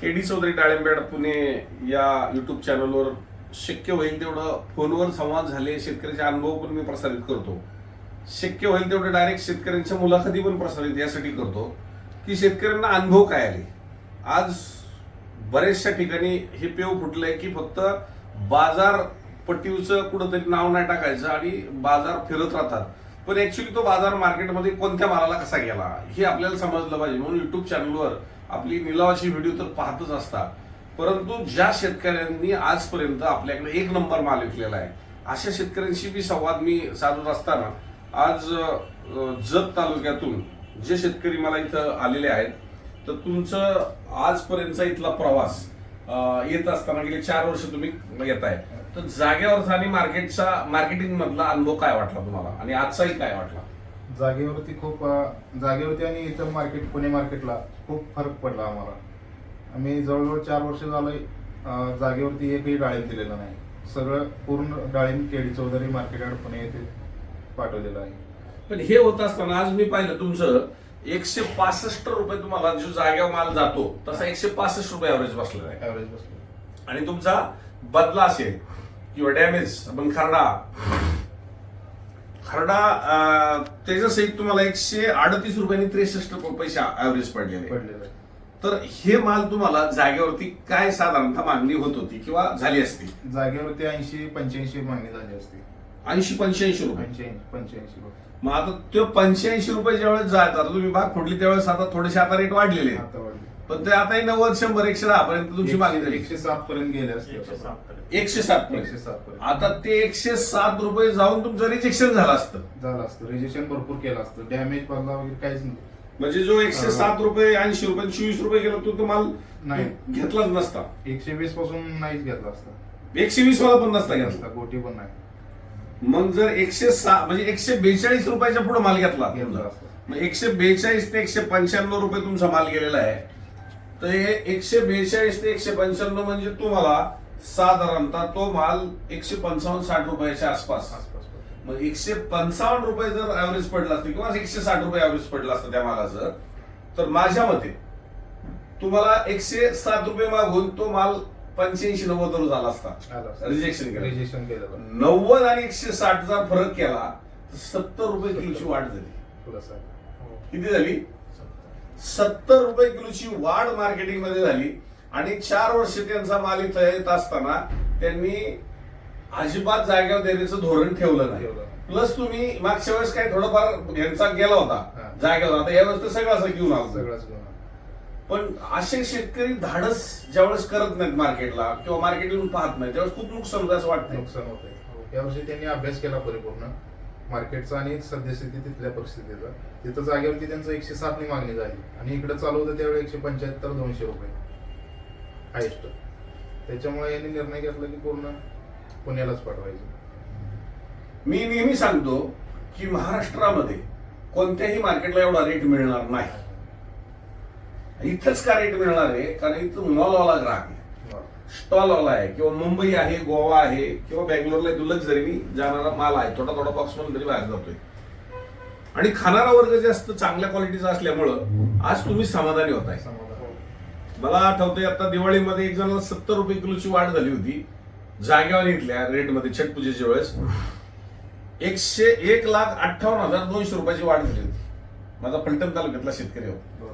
के D Chaudhari डाळिंबेड पुणे या YouTube चॅनलवर शक्य होईल तेवढं फोनवर संवाद झाले. शेतकऱ्याचे अनुभव पण मी प्रसारित करतो. शक्य होईल तेवढं डायरेक्ट शेतकऱ्यांच्या मुलाखती पण प्रसारित यासाठी करतो की शेतकऱ्यांना अनुभव काय आले. आज बऱ्याचशा ठिकाणी हे पेव फुटलंय की फक्त बाजार पट्टीचं कुठंतरी नाव नाही टाकायचं आणि बाजार फिरत राहतात. पण ऍक्च्युली तो बाजार मार्केटमध्ये कोणत्या मालाला कसा गेला हे आपल्याला समजलं पाहिजे. म्हणून युट्यूब चॅनलवर आपली निलावाची व्हिडिओ तर पाहतच असतात. परंतु ज्या शेतकऱ्यांनी आजपर्यंत आपल्याकडे एक नंबर माल विकलेला आहे अशा शेतकऱ्यांशी बी संवाद मी साधत असताना आज जत तालुक्यातून जे शेतकरी मला इथं आलेले आहेत तर तुमचं आजपर्यंतचा इथला प्रवास येत असताना गेले चार वर्ष तुम्ही येत आहे. तर जागेवरचा आणि मार्केटचा मार्केटिंग मधला अनुभव काय वाटला तुम्हाला? आणि आजचाही काय वाटला? जागेवरती खूप जागेवरती आणि इथं मार्केट पुणे मार्केटला खूप फरक पडला आम्हाला. आम्ही जवळजवळ चार वर्ष झालं जागेवरती एकही डाळिंब दिलेलं नाही. सगळं पूर्ण डाळिंब चौधरी मार्केट यार्ड पुणे येथे पाठवलेलं आहे. पण हे होत असताना आज मी पाहिलं तुमचं एकशे पासष्ट रुपये तुम्हाला जो जागेवर माल जातो तसा एकशे पासष्ट रुपये ॲव्हरेज बसलेला आहे. ॲव्हरेज बसलो आणि तुमचा बदला असेल किंवा डॅमेज आपण खरडा अं, त्याच्यासहित तुम्हाला एकशे अडतीस रुपयांनी त्रेसष्ट पैसे ॲव्हरेज पडलेले तर हे माल तुम्हाला जागेवरती काय साधारणतः मागणी होत होती किंवा झाली असती? जागेवरती ऐंशी पंच्याऐंशी मागणी झाली असती. ऐंशी पंच्याऐंशी रुपये. पंच्याऐंशी रुपये. मग आता तो पंच्याऐंशी रुपये ज्यावेळेस जात आता तुम्ही भाग फोडली त्यावेळेस आता थोडेसे आता रेट वाढलेले. आता पण ते आता नव्वद शंभर एकशे दहा पर्यंत तुमची मागणी झाली. एकशे सात पर्यंत गेले असते. एकशे आता. सात पर्यंत. एकशे सात पर्यंत एकशे सात पर्यंत आता ते एकशे सात रुपये जाऊन तुमचं रिजेक्शन झालं असतं. झालं असतं. रेजिस्ट्रेशन भरपूर केलं असतं. डॅमेज बदला वगैरे काहीच नाही. म्हणजे जो एकशे सात रुपये ऐंशी रुपये चोवीस रुपये गेला तो तो माल नाही. घेतलाच नसता. एकशे वीसपासून नाहीच घेतला असता. एकशे वीस वाला पण नसता घेतला. असता गोटी पण नाही. मग जर एकशे सहा म्हणजे एकशे बेचाळीस रुपयाच्या पुढे माल घेतला. घेतला असता. मग एकशे बेचाळीस ते एकशे पंच्याण्णव रुपये तुमचा माल गेलेला आहे. तर हे एकशे बेचाळीस ते एकशे पंच्याण्णव म्हणजे तुम्हाला साधारणतः तो माल एकशे पंचावन्न साठ रुपयाच्या आसपास. मग एकशे पंचावन्न रुपये जर ऍव्हरेज पडलं असतं किंवा एकशे साठ रुपये ऍव्हरेज पडलं असतं त्या मालाचं तर माझ्या मते तुम्हाला एकशे सात रुपये मागून तो माल पंच्याऐंशी नव्वद वर झाला असता. रिजेक्शन केलं. रिजेक्शन केलेलं नव्वद आणि एकशे साठ जर फरक केला तर सत्तर रुपये किलोची वाढ झाली. हो. किती झाली? सत्तर रुपये किलोची वाढ मार्केटिंगमध्ये झाली. आणि चार वर्ष त्यांचा माल इथं येत असताना त्यांनी अजिबात जागेवर देण्याचं धोरण ठेवलं नाही. प्लस तुम्ही मागच्या वेळेस काय थोडंफार यांचा गेला हा. होता जागेवर. आता यावेळेस तर सगळं असं घेऊन आलो. सगळंच. पण असे शेतकरी धाडस ज्यावेळेस करत नाहीत मार्केटला किंवा मार्केटला पाहत नाही त्यावेळेस खूप नुकसान होतं असं वाटतं नुकसान होतंय. यावर्षी त्यांनी अभ्यास केला परिपूर्ण. मार्केटचा आणि सद्यस्थिती तिथल्या परिस्थितीचा. तिथं जागेवरती त्यांचं एकशे सातनी मागणी झाली. आणि इकडे चालू होतं त्यावेळी एकशे पंच्याहत्तर दोनशे रुपये. हायस्ट. त्याच्यामुळे यांनी निर्णय घेतला की पूर्ण पुण्यालाच पाठवायचं. मी नेहमी सांगतो की महाराष्ट्रामध्ये कोणत्याही मार्केटला एवढा रेट मिळणार नाही. इथंच का रेट मिळणार आहे? कारण इथं मॉलवाला ग्राहक स्टॉल स्टॉलवाला आहे. किंवा मुंबई आहे गोवा आहे किंवा बँगलोरला दुलक जरी मी जाणारा माल आहे थोडा थोडा बॉक्स म्हणून तरी बाहेर जातोय. आणि खाणारा वर्ग जास्त चांगल्या क्वालिटीचा असल्यामुळं आज तुम्ही समाधानी होत आहे. मला आठवतंय आता दिवाळीमध्ये एक जणाला सत्तर रुपये किलोची वाढ झाली होती. जागेवर इथल्या रेटमध्ये छट पूजेच्या वेळेस. एकशे एक लाख अठ्ठावन्न हजार दोनशे रुपयाची वाढ झाली होती. माझा फलटण तालुक्यातला शेतकरी होता.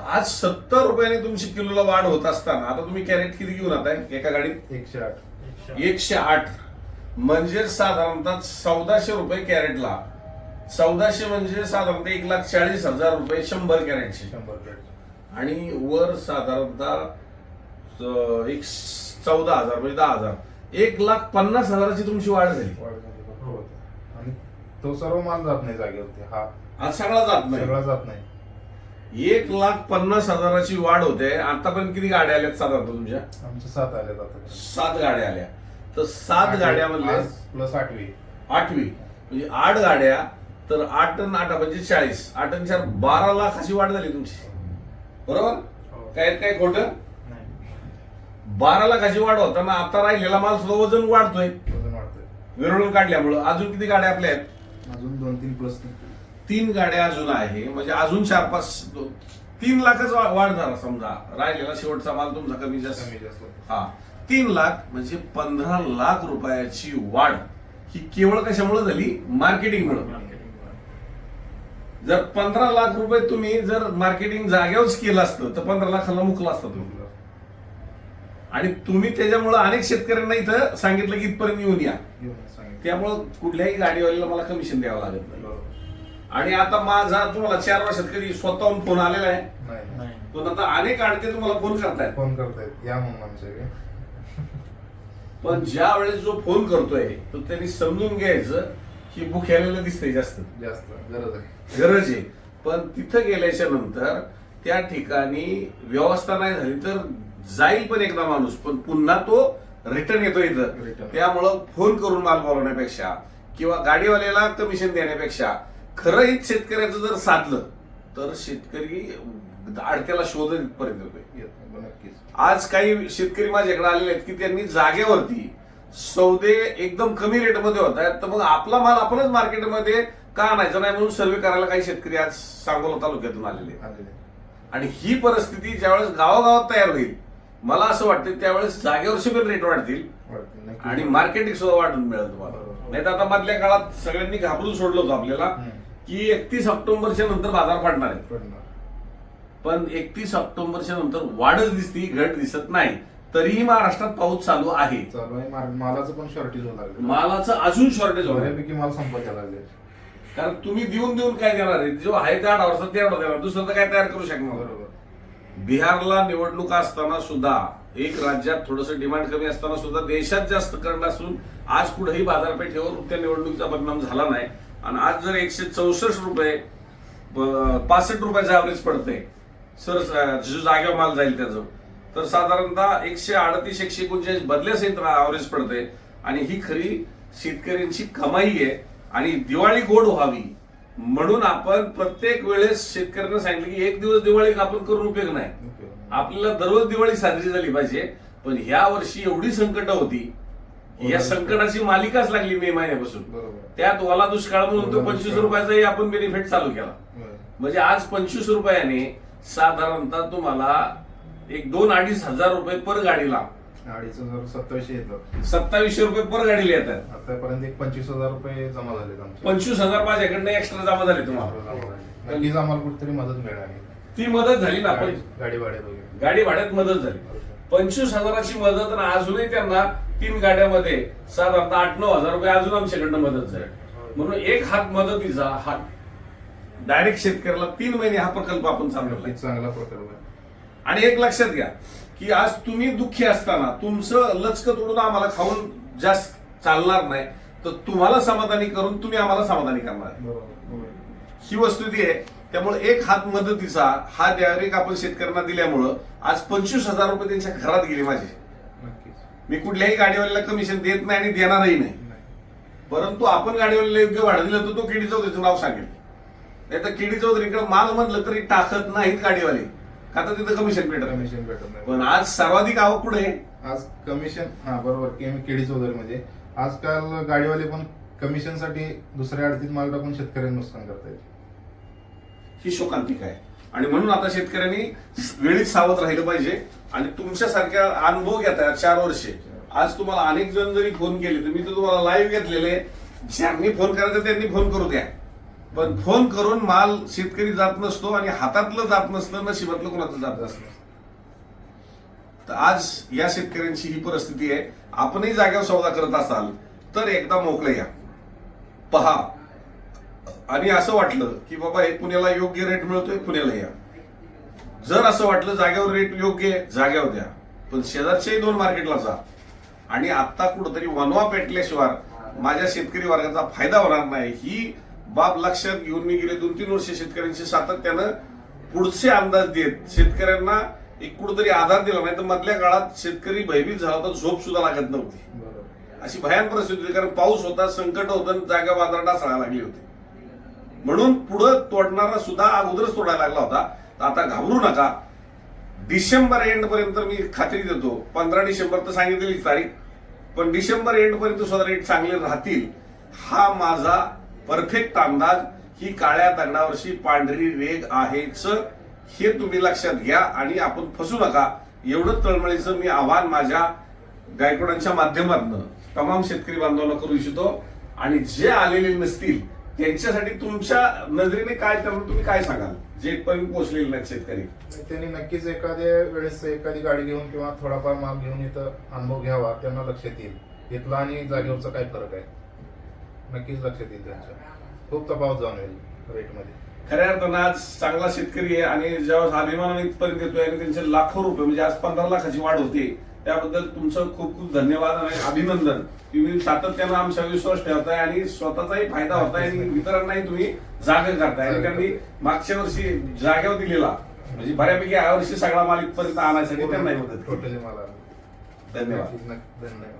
आज सत्तर रुपयाने तुमची किलोला वाढ होत असताना आता तुम्ही कॅरेट किती घेऊन आता? एका गाडीत? एकशे आठ. एकशे आठ. म्हणजे साधारणतः चौदाशे रुपये कॅरेटला. चौदाशे म्हणजे साधारणतः एक लाख चाळीस हजार रुपये शंभर कॅरेटचे. शंभर प्लेट आणि वर साधारणतः एक चौदा हजार म्हणजे दहा हजार. एक लाख पन्नास हजाराची तुमची वाढ झाली. तो सर्व माल जात नाही जागेवरती. हा. आज सगळा जात नाही. सगळा जात नाही. एक लाख पन्नास हजाराची वाढ होते. आतापर्यंत किती गाड्या आल्यात साधारणतः तुमच्या? आमचे सात आले आता. सात गाड्या आल्या. तर सात गाड्यामधले प्लस आठवी. आठवी. म्हणजे आठ गाड्या तर आठ आणि आठ म्हणजे चाळीस. आठ आणि चार बारा लाख अशी वाढ झाली तुमची. बरोबर? हो. काय काय खोटं? नाही. बारा लाखाची वाढ होताना आता राहिलेला माल सुद्धा वजन वाढतोय. वजन वाढतंय. विरळून काढल्यामुळं. अजून किती गाड्या आपल्या आहेत? अजून दोन तीन प्लस तीन गाड्या अजून आहे. म्हणजे अजून चार पाच तीन लाखच वाढ झाला समजा. राहिलेला शेवटचा माल तुमचा कमी जास्त. कमी जास्त हा. तीन लाख म्हणजे पंधरा लाख रुपयाची वाढ ही केवळ कशामुळे झाली? मार्केटिंग जर पंधरा लाख रुपये तुम्ही जर मार्केटिंग जाग्यावरच केलं असतं तर पंधरा लाखाला मुकला असतं तुम्ही. आणि तुम्ही त्याच्यामुळे अनेक शेतकऱ्यांना इथं सांगितलं की इथपर्यंत येऊन या. त्यामुळं कुठल्याही गाडीवाल्याला मला कमिशन द्यावं लागत नाही. आणि आता माझा तुम्हाला चार वर्षात कधी स्वतःहून फोन आलेला आहे. नाही. नाही. पण आता अनेक आडते तुम्हाला फोन करतायत. फोन करतायत. या म्हणून आमच्याकडे. पण ज्या वेळेस जो फोन करतोय तो त्यांनी समजून घ्यायचं की बुक ह्याला दिसतंय जास्त. जास्त. गरज आहे. गरज आहे. पण तिथं गेल्याच्यानंतर त्या ठिकाणी व्यवस्था नाही झाली तर जाईल पण एकदा माणूस. पण पुन्हा तो रिटर्न येतो इथं. Return. त्यामुळं फोन करून माल बोलवण्यापेक्षा किंवा गाडीवाल्याला कमिशन देण्यापेक्षा खरं हित शेतकऱ्याचं जर साधलं तर शेतकरी अडक्याला शोधत इथपर्यंत येतोय येत नाही, पण नक्कीच आज काही शेतकरी माझ्याकडे आलेले आहेत की त्यांनी जागेवरती सौदे एकदम कमी रेटमध्ये होत आहेत तर मग आपला माल आपणच मार्केटमध्ये का आणायचा नाही म्हणून सर्वे करायला काही शेतकरी आज सांगोला तालुक्यातून आलेले आणि ही परिस्थिती ज्यावेळेस गावागावात तयार होईल मला असं वाटतं त्यावेळेस जागेवरचे पण रेट वाढतील. आणि मार्केटिंग सुद्धा वाढून मिळेल तुम्हाला. नाही तर आता मधल्या काळात सगळ्यांनी घाबरून सोडलं होतं आपल्याला. की एकतीस ऑक्टोबरच्या नंतर बाजार पडणार आहे. पण एकतीस ऑक्टोबरच्या नंतर वाढच दिसती घट दिसत नाही. तरीही महाराष्ट्रात पाऊस चालू आहे. चालू आहे. माल- मालाचं पण शॉर्टेज होणार मालाचं अजून शॉर्टेज होणार. बऱ्यापैकी माल संपायला लागले. कारण तुम्ही देऊन देऊन काय देणार आहे? जो आहे त्या आठ वर्षात तेवढा देणार. दुसरं तर काय तयार करू शकणार? बरोबर. बिहारला निवडणुका असताना सुद्धा एक राज्यात थोडस डिमांड कमी असताना सुद्धा देशात जास्त करण असून आज कुठेही बाजारपेठेवर त्या निवडणुकीचा परिणाम झाला नाही. आणि आज जर एकशे चौसष्ट रुपये पासष्ट रुपयाचं ऍव्हरेज पडते सर जो जागेवर माल जाईल त्याचं. तर साधारणतः एकशे अडतीस एकशे एकोणचाळीस बदल्या सहित ऍव्हरेज पडते आणि ही खरी शेतकऱ्यांची कमाई आहे आणि दिवाळी गोड व्हावी. म्हणून आपण प्रत्येक वेळेस शेतकऱ्यांना सांगितलं की एक दिवस दिवाळी आपण करून उपयोग नाही. आपल्याला दररोज दिवाळी साजरी झाली पाहिजे. पण ह्या वर्षी एवढी संकट होती या संकटाची मालिकाच लागली मे महिन्यापासून. बरोबर. त्यात ओला दुष्काळ म्हणून तो पंचवीस. रुपयाचाही आपण बेनिफिट चालू केला. म्हणजे आज पंचवीस रुपयाने साधारणतः तुम्हाला एक दोन अडीच हजार रुपये पर गाडीला अडीच हजार सत्तावीसशे येतात सत्तावीसशे रुपये पर गाडीला येतात. आतापर्यंत एक पंचवीस हजार रुपये जमा आमचे. पंचवीस हजार माझ्याकडनं एक्स्ट्रा जमा झाले तुम्हाला. झाले. आम्हाला कुठेतरी मदत मिळाली ती मदत झाली ना पण गाडी- भाड्यात गाडी भाड्यात मदत झाली. पंचवीस हजाराची मदत आणि अजूनही त्यांना तीन गाड्यामध्ये साधारणतः आठ नऊ हजार रुपये अजून आमच्याकडनं मदत झाली. म्हणून एक हात मदतीचा हात. डायरेक्ट शेतकऱ्याला तीन महिने हा प्रकल्प आपण चालवला चांगला प्रकल्प आहे. आणि एक लक्षात घ्या की आज तुम्ही दुःखी असताना तुमचं लचक तोडून आम्हाला खाऊन जास्त चालणार नाही तर तुम्हाला समाधानी करून तुम्ही आम्हाला समाधानी करणार. ही वस्तुती आहे. त्यामुळे एक हात मदतीचा हा डायरेक्ट आपण शेतकऱ्यांना दिल्यामुळं आज पंचवीस हजार रुपये त्यांच्या घरात गेले माझे. मी कुठल्याही गाडीवाल्याला कमिशन देत नाही आणि देणारही नाही. परंतु आपण गाडीवाल्याला योग्य भाडं दिलं तर तो केडी चौधरीचं नाव सांगेल. नाही तर केडी चौधरीकडे माल म्हणलं तरी टाकत नाहीत गाडीवाले. का तर तिथं कमिशन भेटत. कमिशन भेटत नाही. पण आज सर्वाधिक आवक कुठे? आज कमिशन हा बरोबर केडी चौधरी मध्ये आजकाल गाडीवाले पण कमिशनसाठी दुसऱ्या अडतीत माल टाकून शेतकऱ्यांना नुकसान करतायत. ही शोकांतिका आहे. आणि म्हणून आता शेतकऱ्यांनी वेळीच सावध राहिलं पाहिजे. आणि तुमच्यासारख्या अनुभव घेताय चार वर्षे. आज तुम्हाला अनेक जण जरी फोन केले तर मी तर तुम्हाला लाईव्ह घेतलेले. ज्यांनी फोन करायचं त्यांनी फोन करू द्या. पण फोन करून माल शेतकरी जात नसतो आणि हातातलं जात नसतं नशिबातलं कोणाचं जात नसतं. तर आज या शेतकऱ्यांची ही परिस्थिती आहे. आपणही जागेवर सौदा करत असाल तर एकदा मोकळे या. पहा आणि असं वाटलं की बाबा हे पुण्याला योग्य रेट मिळतोय पुण्याला या. जर असं वाटलं जागेवर रेट योग्य आहे जागेवर द्या. पण शेजारच्याही दोन मार्केटला जा. आणि आता कुठंतरी वनवा पेटल्याशिवाय माझ्या शेतकरी वर्गाचा फायदा होणार नाही. ही बाब लक्षात घेऊन मी गेले दोन तीन वर्ष शेतकऱ्यांशी सातत्यानं पुढचे अंदाज देत. शेतकऱ्यांना एक कुठंतरी आधार दिला. नाही तर मधल्या काळात शेतकरी भयभीत झाला तर झोप सुद्धा लागत नव्हती. अशी भयान परिस्थिती होती कारण पाऊस होता संकट होतं आणि जागा बाजार डासळायला लागली होती. म्हणून पुढं तोडणारा सुद्धा अगोदरच तोडायला लागला होता. तर आता घाबरू नका. डिसेंबर एंड पर्यंत मी खात्री देतो. पंधरा डिसेंबर तर सांगितलेली तारीख. पण डिसेंबर एंड पर्यंत सुद्धा रेट चांगले राहतील. हा माझा परफेक्ट अंदाज. ही काळ्या दगडावरची पांढरी रेग आहेच. हे तुम्ही लक्षात घ्या आणि आपण फसू नका. एवढं तळमळीचं मी आव्हान माझ्या गायकवाडांच्या माध्यमातून तमाम शेतकरी बांधवांना करू इच्छितो. आणि जे आलेले नसतील त्यांच्यासाठी तुमच्या नजरेने काय त्यांना तुम्ही काय सांगाल? जे इथपर्यंत पोहोचलेले नाहीत शेतकरी. त्यांनी नक्कीच एखाद्या वेळेस एखादी गाडी घेऊन किंवा थोडाफार माल घेऊन इथं अनुभव घ्यावा त्यांना लक्षात येईल. इथला आणि जागेवरचा काय फरक आहे? नक्कीच लक्षात येईल त्यांच्या खूप तफावत जाणवेल रेटमध्ये. खऱ्या अर्थानं आज चांगला शेतकरी आहे आणि ज्यावेळेस अभिमान इथपर्यंत येतोय आणि त्यांचे लाखो रुपये म्हणजे आज पंधरा लाखाची वाढ होते त्याबद्दल तुमचं खूप खूप धन्यवाद आणि अभिनंदन. तुम्ही सातत्यानं आमचा विश्वास ठेवताय आणि स्वतःचाही फायदा होताय आणि इतरांनाही तुम्ही जागा करताय. आणि त्यांनी मागच्या वर्षी जागेवर दिलेला. म्हणजे बऱ्यापैकी या वर्षी सगळा माल इथपर्यंत आणायसाठी त्यांनाही मदत केली. टोटली मला. धन्यवाद. धन्यवाद.